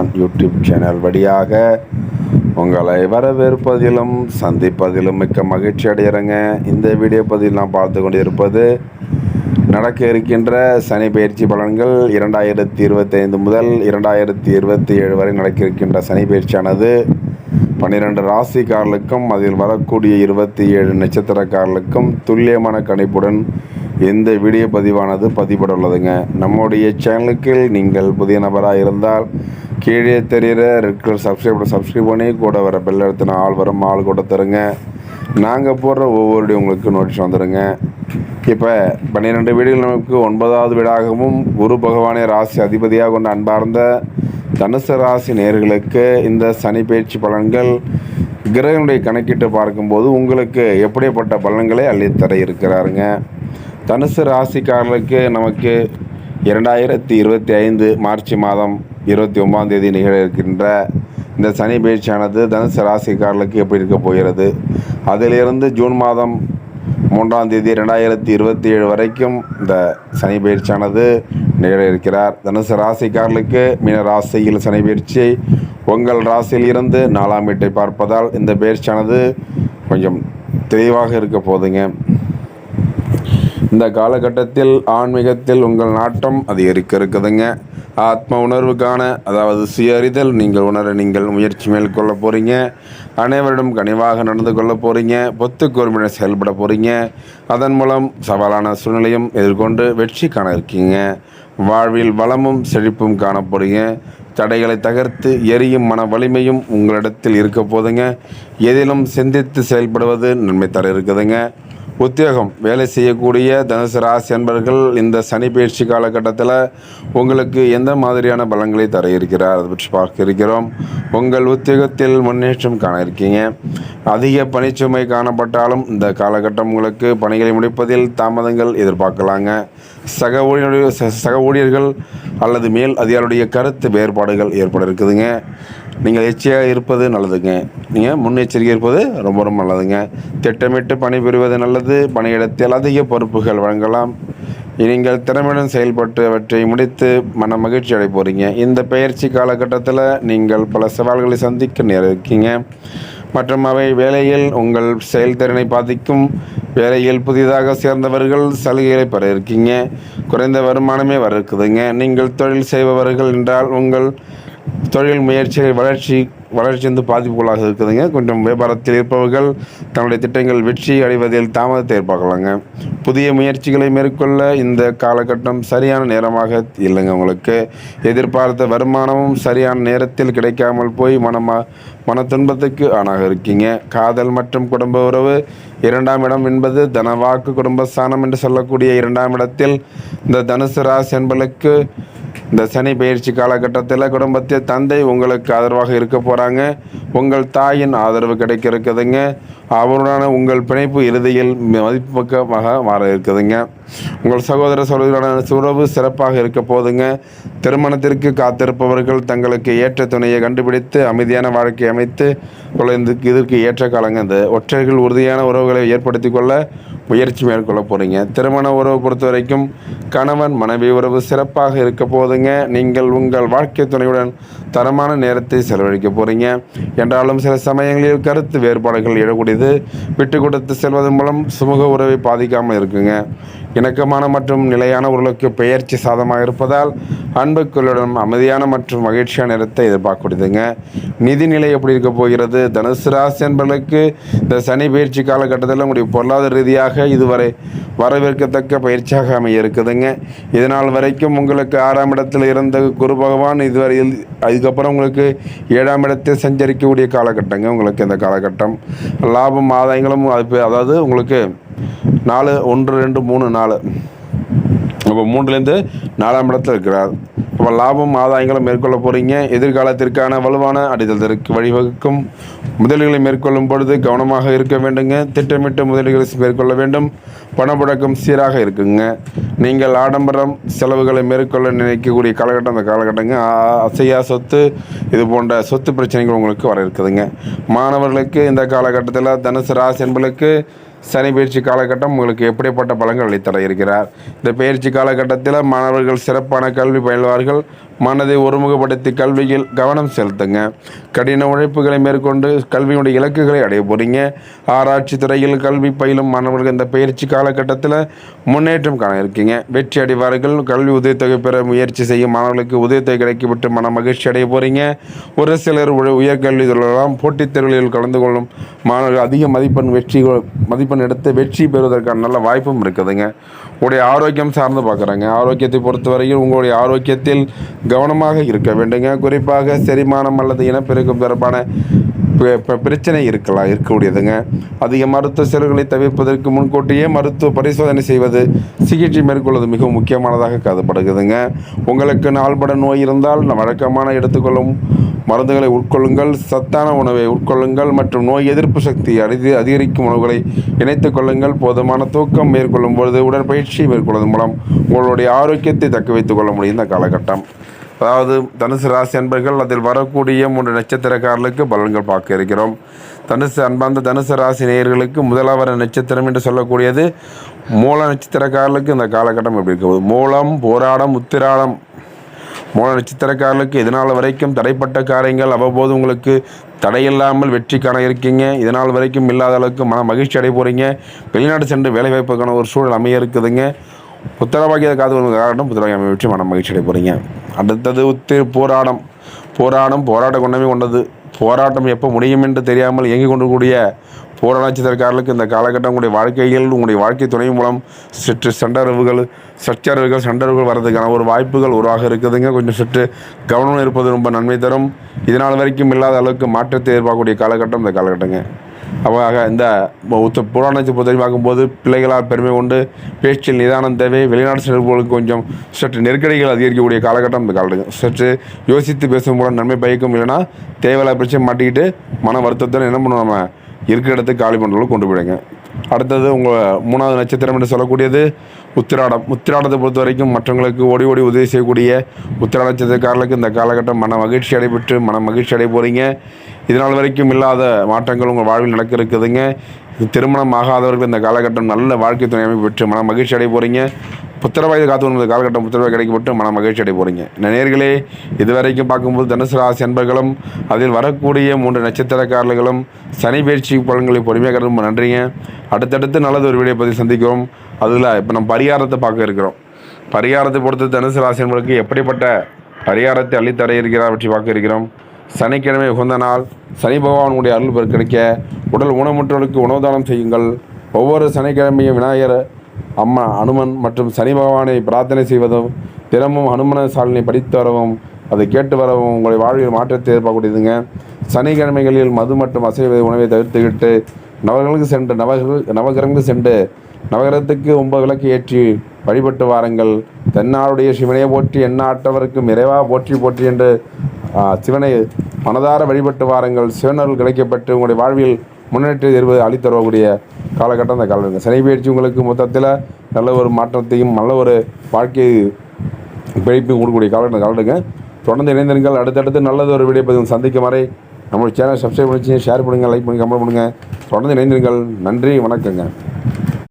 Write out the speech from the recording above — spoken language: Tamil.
ரஹ்மான் யூடியூப் சேனல் வழியாக உங்களை வரவேற்பதிலும் சந்திப்பதிலும் மிக்க மகிழ்ச்சி அடைகிறேங்க. இந்த வீடியோ பதிவில் நான் பார்த்து கொண்டிருப்பது நடக்க இருக்கின்ற சனி பயிற்சி பலன்கள் இரண்டாயிரத்தி இருபத்தைந்து முதல் இரண்டாயிரத்தி இருபத்தி ஏழு வரை நடக்க இருக்கின்ற சனி பயிற்சியானது பன்னிரெண்டு ராசிக்காரர்களுக்கும் அதில் வரக்கூடிய இருபத்தி ஏழு நட்சத்திரக்காரர்களுக்கும் துல்லியமான கணிப்புடன் இந்த வீடியோ பதிவானது பதிவிட உள்ளதுங்க நம்முடைய சேனலுக்கு நீங்கள் புதிய நபராக இருந்தால் கீழே தெரிகிற ரெட் சப்ஸ்கிரைப் சப்ஸ்கிரைப் பண்ணி கூட வர பெல் எடுத்துன ஆள் வரும் ஆள் கூட தருங்க. நாங்கள் போடுற ஒவ்வொரு உங்களுக்கு நோட்டீஸ் வந்துடுங்க இப்போ பன்னிரெண்டு வீடுகள் நமக்கு ஒன்பதாவது வீடாகவும் குரு பகவானே ராசி அதிபதியாக கொண்ட அன்பார்ந்த தனுசு ராசி நேர்களுக்கு இந்த சனி பயிற்சி பலன்கள் கிரகனுடைய கணக்கிட்டு பார்க்கும்போது உங்களுக்கு எப்படிப்பட்ட பலன்களை அள்ளித்தர இருக்கிறாருங்க? தனுசு ராசிக்காரர்களுக்கு நமக்கு இரண்டாயிரத்தி இருபத்தி ஐந்து மார்ச் மாதம் இருபத்தி ஒன்பதாம் தேதி நிகழ இருக்கின்ற இந்த சனி பயிற்சியானது தனுசு ராசிக்காரர்களுக்கு எப்படி இருக்க போகிறது? அதிலிருந்து ஜூன் மாதம் மூன்றாம் தேதி ரெண்டாயிரத்தி இருபத்தி ஏழு வரைக்கும் இந்த சனி பயிற்சியானது நிகழ இருக்கிறார் தனுசு ராசிக்காரர்களுக்கு மீன ராசியில் சனி பயிற்சி. உங்கள் ராசியில் இருந்து நாலாம் வீட்டை பார்ப்பதால் இந்த பயிற்சியானது கொஞ்சம் தெளிவாக இருக்க போதுங்க. இந்த காலகட்டத்தில் ஆன்மீகத்தில் உங்கள் நாட்டம் அதிகரிக்க இருக்குதுங்க. ஆத்ம உணர்வுக்கான அதாவது சுய அறிதல் நீங்கள் உணர நீங்கள் முயற்சி மேற்கொள்ள போகிறீங்க அனைவரிடம் கனிவாக நடந்து கொள்ள போகிறீங்க பொத்து கோர்மையிட செயல்பட போகிறீங்க அதன் மூலம் சவாலான சூழ்நிலையும் எதிர்கொண்டு வெற்றி காண இருக்கீங்க. வாழ்வில் வளமும் செழிப்பும் காண போகிறீங்க தடைகளை தகர்த்து எரியும் மன வலிமையும் உங்களிடத்தில் இருக்க போதுங்க. எதிலும் சிந்தித்து செயல்படுவது நன்மை தர இருக்குதுங்க. உத்தியோகம் வேலை செய்யக்கூடிய தனுசு ராசி அன்பர்கள் இந்த சனி பயிற்சி காலகட்டத்தில் உங்களுக்கு எந்த மாதிரியான பலன்களை தர இருக்கிறார் அதை பற்றி பார்க்க இருக்கிறோம். உங்கள் உத்தியோகத்தில் முன்னேற்றம் காண இருக்கீங்க. அதிக பணிச்சுமை காணப்பட்டாலும் இந்த காலகட்டம் உங்களுக்கு பணிகளை முடிப்பதில் தாமதங்கள் எதிர்பார்க்கலாங்க. சக ஊழியருடைய சக ஊழியர்கள் அல்லது மேல் அதிகாரியுடைய கருத்து வேறுபாடுகள் ஏற்பட இருக்குதுங்க. நீங்கள் எச்சரிக்கையாக இருப்பது நல்லதுங்க. நீங்கள் முன்னெச்சரிக்கை இருப்பது ரொம்ப ரொம்ப நல்லதுங்க. திட்டமிட்டு பணிபுரிவது நல்லது. பணியிடத்தில் அதிக பொறுப்புகள் வழங்கலாம். நீங்கள் திறமையுடன் செயல்பட்டு அவற்றை முடித்து மன மகிழ்ச்சி அடை போகிறீங்க இந்த பயிற்சி காலகட்டத்தில் நீங்கள் பல சவால்களை சந்திக்க நேர இருக்கீங்க மற்றும் அவை வேலையில் உங்கள் செயல்திறனை பாதிக்கும். வேலையில் புதிதாக சேர்ந்தவர்கள் சலுகைகளை பெற இருக்கீங்க. குறைந்த வருமானமே வர இருக்குதுங்க. நீங்கள் தொழில் செய்பவர்கள் என்றால் உங்கள் தொழில் முயற்சிகள் வளர்ச்சி வளர்ச்சி வந்து பாதிப்புகளாக இருக்குதுங்க. கொஞ்சம் வியாபாரத்தில் இருப்பவர்கள் தங்களுடைய திட்டங்கள் வெற்றி அடைவதில் தாமதத்தை எதிர்பார்க்கலாங்க. புதிய முயற்சிகளை மேற்கொள்ள இந்த காலகட்டம் சரியான நேரமாக இல்லைங்க உங்களுக்கு. எதிர்பார்த்த வருமானமும் சரியான நேரத்தில் கிடைக்காமல் போய் மனமா மன துன்பத்துக்கு ஆணாக இருக்கீங்க. காதல் மற்றும் குடும்ப உறவு இரண்டாம் இடம் என்பது தனவாக்கு குடும்பஸ்தானம் என்று சொல்லக்கூடிய இரண்டாம் இடத்தில் இந்த தனுசு ராசி என்பளுக்கு இந்த சனி பயிற்சி காலகட்டத்தில் குடும்பத்தில் தந்தை உங்களுக்கு ஆதரவாக இருக்க போகிறாங்க உங்கள் தாயின் ஆதரவு கிடைக்க இருக்குதுங்க அவருடான உங்கள் பிணைப்பு இறுதியில் மதிப்புமிக்கமாக மாற இருக்குதுங்க. உங்கள் சகோதர சகோதரியுடான உறவு சிறப்பாக இருக்க போதுங்க. திருமணத்திற்கு காத்திருப்பவர்கள் தங்களுக்கு ஏற்ற துணையை கண்டுபிடித்து அமைதியான வாழ்க்கை அமைத்து இதற்கு ஏற்ற காலங்க. இந்த ஒற்றைகள் உறுதியான உறவுகளை ஏற்படுத்தி கொள்ள முயற்சி மேற்கொள்ள போகிறீங்க திருமண உறவு பொறுத்த வரைக்கும் கணவன் மனைவி உறவு சிறப்பாக இருக்க போதுங்க. நீங்கள் உங்கள் வாழ்க்கை துணையுடன் தரமான நேரத்தை செலவழிக்க போகிறீங்க என்றாலும் சில சமயங்களில் கருத்து வேறுபாடுகள் எழக்கூடியது. விட்டு கொடுத்து செல்வதன் மூலம் சுமூக உறவை பாதிக்காமல் இருக்குங்க. இணக்கமான மற்றும் நிலையான உருளுக்கு பெயர்ச்சி சாதமாக இருப்பதால் அன்புக்குள்ளுடன் அமைதியான மற்றும் மகிழ்ச்சியான நேரத்தை எதிர்பார்க்கக்கூடியதுங்க. நிதிநிலை எப்படி இருக்க போகிறது? தனுசு ராசி என்பர்களுக்கு இந்த சனி பயிற்சி காலகட்டத்தில் உங்களுடைய பொருளாதார ரீதியாக இதுவரை வரவேற்கத்தக்க பயிற்சியாக அமைய இருக்குதுங்க இதனால் வரைக்கும் உங்களுக்கு ஆறாம் இடத்தில் இருந்த குரு பகவான் இதுவரையில் அதுக்கப்புறம் உங்களுக்கு ஏழாம் இடத்தில் சஞ்சரிக்கக்கூடிய காலகட்டங்க. உங்களுக்கு இந்த காலகட்டம். லாபம் ஆதாயங்களும் அது அதாவது உங்களுக்கு நாலு ஒன்று ரெண்டு மூணு நாலு. அப்போ மூன்றுலேருந்து நாலாம் இடத்துல இருக்கிறார். அப்போ லாபம் ஆதாயங்களும் மேற்கொள்ள போகிறீங்க எதிர்காலத்திற்கான வலுவான அடித்தளத்திற்கு வழிவகுக்கும். முதலீடுகளை மேற்கொள்ளும் பொழுது கவனமாக இருக்க வேண்டுங்க. திட்டமிட்ட முதலீடுகளை மேற்கொள்ள வேண்டும். பணப்புழக்கம் சீராக இருக்குங்க. நீங்கள் ஆடம்பரம் செலவுகளை மேற்கொள்ள நினைக்கக்கூடிய காலகட்டம் அந்த காலகட்டங்க அசையா சொத்து இது போன்ற சொத்து பிரச்சனைகள் உங்களுக்கு வர இருக்குதுங்க. மாணவர்களுக்கு இந்த காலகட்டத்தில் தனுசு ராசி என்பர்களுக்கு சனி பயிற்சி காலகட்டம் உங்களுக்கு எப்படிப்பட்ட பலன்கள் அளித்தர இருக்கிறார்? இந்த பயிற்சி காலகட்டத்தில் மாணவர்கள் சிறப்பான கல்வி பயில்வார்கள். மனதை ஒருமுகப்படுத்தி கல்வியில் கவனம் செலுத்துங்க. கடின உழைப்புகளை மேற்கொண்டு கல்வியுடைய இலக்குகளை அடைய போறீங்க. ஆராய்ச்சி துறையில் கல்வி பயிலும் மாணவர்கள் இந்த பயிற்சி காலகட்டத்தில் முன்னேற்றம் காண இருக்கீங்க. வெற்றி அடைவார்கள். கல்வி உதவித்தொகை பெற முயற்சி செய்யும் மாணவர்களுக்கு உதவித்தொகை கிடைக்கப்பட்டு மன மகிழ்ச்சி அடைய போறீங்க. ஒரு சிலர் உயர்கல்வி சொல்லலாம் போட்டித் தேர்வுகளில் கலந்து கொள்ளும் மாணவர்கள் அதிக மதிப்பெண் வெற்றி மதிப்பு மதிப்பெண் எடுத்து வெற்றி பெறுவதற்கான நல்ல வாய்ப்பும் இருக்குதுங்க. உங்களுடைய ஆரோக்கியம் சார்ந்து பார்க்குறாங்க. ஆரோக்கியத்தை பொறுத்தவரையில் உங்களுடைய ஆரோக்கியத்தில் கவனமாக இருக்க வேண்டுங்க. குறிப்பாக செரிமானம் அல்லது இனப்பெருக்கம் தொடர்பான பிரச்சனை இருக்கலாம் இருக்கக்கூடியதுங்க. அதிக மருத்துவ செலவுகளை தவிர்ப்பதற்கு முன்கூட்டியே மருத்துவ பரிசோதனை செய்வது சிகிச்சை மேற்கொள்வது மிகவும் முக்கியமானதாக கருதப்படுகிறதுங்க. உங்களுக்கு நாள்பட நோய் இருந்தால் வழக்கமான எடுத்துக்கொள்ளும் மருந்துகளை உட்கொள்ளுங்கள் சத்தான உணவை உட்கொள்ளுங்கள் மற்றும் நோய் எதிர்ப்பு சக்தி அதி அதிகரிக்கும் உணவுகளை இணைத்துக் கொள்ளுங்கள். போதுமான தூக்கம் மேற்கொள்ளும் பொழுது உடற்பயிற்சி மேற்கொள்வதன் மூலம் உங்களுடைய ஆரோக்கியத்தை தக்க வைத்துக் கொள்ள முடியும். இந்த காலகட்டம். அதாவது தனுசு ராசி அன்பர்கள் அதில் வரக்கூடிய மூன்று நட்சத்திரக்காரர்களுக்கு பலன்கள் பார்க்க இருக்கிறோம். தனுசு அன்பார்ந்த தனுசு ராசி நேயர்களுக்கு முதலாவது நட்சத்திரம் என்று சொல்லக்கூடியது. மூல நட்சத்திரக்காரர்களுக்கு இந்த காலகட்டம் எப்படி இருக்குது மூலம் போராடம் உத்திராடம் மூல நட்சத்திரக்காரர்களுக்கு இதனால் வரைக்கும் தடைப்பட்ட காரியங்கள் அவ்வப்போது உங்களுக்கு தடையில்லாமல் வெற்றி காண இருக்கீங்க. இதனால் வரைக்கும் இல்லாத அளவுக்கு மன மகிழ்ச்சி அடைய போகிறீங்க வெளிநாடு சென்று வேலை வாய்ப்புக்கான ஒரு சூழல் அமைய இருக்குதுங்க. உத்தரவாகிய காது காரணம் புத்தரவாகி அமைய வெற்றி மன மகிழ்ச்சி அடைய போகிறீங்க அடுத்தது உத்து போராடம். போராடம் போராட்ட குணமே கொண்டது. போராட்டம் எப்போ முடியும் என்று தெரியாமல் இயங்கிக் கொண்டிருக்கூடிய போராட நட்சத்திரக்காரர்களுக்கு இந்த காலகட்டம் உங்களுடைய வாழ்க்கையில் உங்களுடைய வாழ்க்கை துணை மூலம் சற்று சண்டரவுகள் சச்சரவுகள் சண்டரவுகள் வர்றதுக்கான ஒரு வாய்ப்புகள் உருவாக இருக்குதுங்க. கொஞ்சம் சற்று கவனம் இருப்பது ரொம்ப நன்மை தரும். இதனால் வரைக்கும் இல்லாத அளவுக்கு மாற்றத்தை எதிர்பார்க்கக்கூடிய காலகட்டம் இந்த காலகட்டங்க. அவ்வாக இந்த உத்த புராணத்தை பொறுத்தவரை பார்க்கும்போது பிள்ளைகளால் பெருமை கொண்டு பேச்சில் நிதானம் தேவை. வெளிநாடு செல்பவர்களுக்கு கொஞ்சம் சற்று நெருக்கடிகள் அதிகரிக்கக்கூடிய காலகட்டம் இந்த காலகட்டம் சற்று யோசித்து பேசும் மூலம் நன்மை பயக்கும் இல்லைன்னா தேவையில்லாத பிரச்சனை மாட்டிக்கிட்டு மன வருத்தத்தில் என்ன பண்ணுவோம் நம்ம? இருக்கிற இடத்துக்கு காலி பண்ணுறவங்களுக்கு கொண்டு போயிடுங்க. அடுத்தது உங்கள் மூணாவது நட்சத்திரம் என்று சொல்லக்கூடியது உத்திராடம். உத்திராடத்தை பொறுத்த வரைக்கும் மற்றவங்களுக்கு ஓடி ஓடி உதவி செய்யக்கூடிய உத்திராட நட்சத்திரக்காரர்களுக்கு இந்த காலகட்டம் மன மகிழ்ச்சி அடைபெற்று மன மகிழ்ச்சி அடைய போகிறீங்க இதனால் வரைக்கும் இல்லாத மாற்றங்கள் உங்கள் வாழ்வில் நடக்க இருக்குதுங்க. திருமணம் ஆகாதவர்கள் இந்த காலகட்டம் நல்ல வாழ்க்கை துணை அமைப்பு பெற்று மன மகிழ்ச்சி அடைய போகிறீங்க புத்திரவாயு காத்து உங்களுக்கு காலகட்டம் புத்திரவாய் கிடைக்கப்பட்டு மன மகிழ்ச்சி அடை போகிறீங்க நேர்களே இதுவரைக்கும் பார்க்கும்போது தனுசு ராசி அன்பர்களும் அதில் வரக்கூடிய மூன்று நட்சத்திரக்காரர்களும் சனி பயிற்சி பலன்களை பொறுமையாக ரொம்ப நன்றிங்க. அடுத்தடுத்து நல்லது ஒரு வீடியோ பற்றி சந்திக்கிறோம். அதில் இப்போ நம்ம பரிகாரத்தை பார்க்க இருக்கிறோம். பரிகாரத்தை பொறுத்து தனுசு ராசி அன்பர்களுக்கு எப்படிப்பட்ட பரிகாரத்தை அள்ளித்தர இருக்கிறார் பற்றி பார்க்க இருக்கிறோம். சனிக்கிழமை உகந்த நாள். சனி பகவானுடைய அருள் பெற கிடைக்க உடல் ஊனமுற்றவர்களுக்கு உணவு தானம் செய்யுங்கள். ஒவ்வொரு சனிக்கிழமையும் விநாயகர் அம்மா அனுமன் மற்றும் சனி பகவானை பிரார்த்தனை செய்வதும் தினமும் அனுமன சாலினை படித்து வரவும் அதை கேட்டு வரவும் உங்களை வாழ்வில் மாற்றத்தை எதிர்பார்க்கக்கூடியதுங்க சனிக்கிழமைகளில் மது மற்றும் அசைவ உணவை தவிர்த்துக்கிட்டு நவர்களுக்கு சென்று நவகிர நவகிரகங்களுக்கு சென்று நவகிரகத்துக்கு ஒன்பது விளக்கு ஏற்றி வழிபட்டு வாருங்கள். தென்னாடுடைய சிவனையை போற்றி எண்ணாட்டவருக்கும் இறைவாக போற்றி போற்றி என்று சிவனை மனதார வழிபட்டு வாருங்கள். சிவனர்கள் கிடைக்கப்பட்டு உங்களுடைய வாழ்வில் முன்னேற்றம் இருப்பது அளித்தரக்கூடிய காலகட்டம் அந்த காலகட்டம் சனி பயிற்சி உங்களுக்கு மொத்தத்தில் நல்ல ஒரு மாற்றத்தையும் நல்ல ஒரு வாழ்க்கை பிழைப்பையும் கொடுக்கக்கூடிய காலகட்டம் காலடுங்க தொடர்ந்து இணைந்திருங்கள். அடுத்தடுத்து நல்லது ஒரு வீடியோ பதிவு சந்திக்கும் வரை நம்மளுடைய சேனல் சப்ஸ்கிரைப் பண்ணி ஷேர் பண்ணுங்கள் லைக் பண்ணி கமெண்ட் பண்ணுங்கள் தொடர்ந்து இணைந்திருங்கள். நன்றி வணக்கங்க.